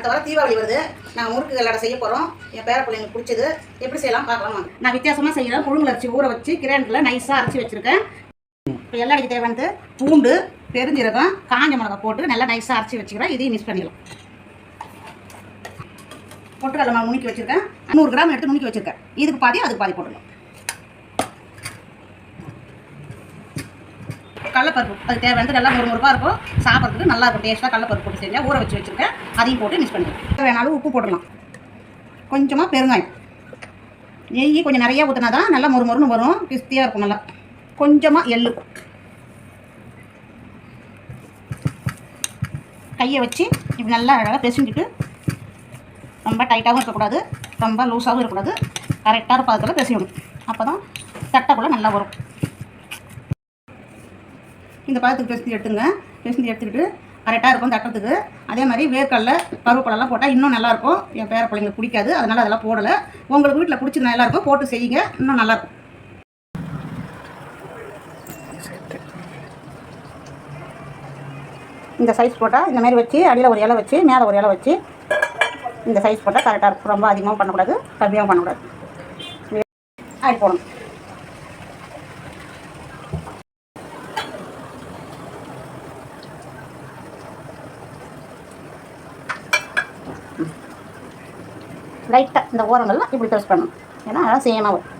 அடுத்த வாரம் தீபாவளி வருது. நாங்கள் முறுக்கு கல்லடை செய்ய போகிறோம் என் பேர பிள்ளைங்களுக்கு பிடிச்சது. எப்படி செய்யலாம் பார்க்கலாம் வாங்க. நான் வித்தியாசமாக செய்கிறேன் புழுங்கல் அரைச்சி ஊற வச்சு கிரைண்டரில் நைஸாக அரைச்சி வச்சுருக்கேன். இப்போ எல்லடிக்கு தேவையானது பூண்டு பெருஞ்சீரகம் காஞ்ச மிளகா போட்டு நல்லா நைஸாக அரைச்சி வச்சுக்கிறேன். இதையும் மிக்ஸ் பண்ணிடலாம். பொட்டுக்கடலை மாவு நுணுக்கி வச்சுருக்கேன். நூறு கிராம் எடுத்து நுணுக்கி வச்சுருக்கேன். இதுக்கு பாதி அதுக்கு பாதி போட்டுடலாம் கடலப்பருப்பு. அது தேவையானது நல்லா ஒரு முறுப்பாக இருக்கும். சாப்பிட்றதுக்கு நல்லா இருக்கும். டேஸ்ட்டாக கடலப்பருப்பு போட்டு செஞ்சால் ஊற வச்சு வச்சுருக்கேன். அதையும் போட்டு மிக்ஸ் பண்ணிடுவேன் தேவையானாலும் உப்பு போடலாம் கொஞ்சமாக பெருங்காயம். நெய் கொஞ்சம் நிறையா ஊற்றினா தான் நல்லா மொறு மொறுன்னு வரும். கிறிஸ்தியாக இருக்கும் நல்லா. கொஞ்சமாக எள்ளு. கையை வச்சு இப்படி நல்லா அழகாக பிசைஞ்சிட்டு ரொம்ப டைட்டாகவும் இருக்கக்கூடாது. ரொம்ப லூஸாகவும் இருக்கக்கூடாது. கரெக்டாக பதத்தில் பிசையணும். அப்போ தான் தட்டைக்குள்ளே நல்லா வரும். இந்த பழத்துக்கு பெசஞ்சு எடுத்துங்க. பெசஞ்சு எடுத்துக்கிட்டு கரெக்டாக இருக்கும் தட்டத்துக்கு அதே மாதிரி வேர்க்கடலை கருவேப்பிலெல்லாம் போட்டால் இன்னும் நல்லாயிருக்கும். என் பேர பிள்ளைங்க பிடிக்காது. அதனால் அதெல்லாம் போடலை. உங்களுக்கு வீட்டில் பிடிச்சது நல்லா இருக்கும் போட்டு செய்யுங்க. இன்னும் நல்லாயிருக்கும். இந்த சைஸ் போட்டால் இந்த மாதிரி வச்சு அடியில் ஒரு இலை வச்சு மேலே ஒரு இலை வச்சு இந்த சைஸ் போட்டால் கரெக்டாக இருக்கும். ரொம்ப அதிகமாகவும் பண்ணக்கூடாது கம்மியாகவும் பண்ணக்கூடாது. ஆடி போடணும். லைட்டாக இந்த ஓரங்கள்லாம் இப்படி ப்ரெஸ் பண்ணணும். ஏன்னா அதான் சேமாக வரும்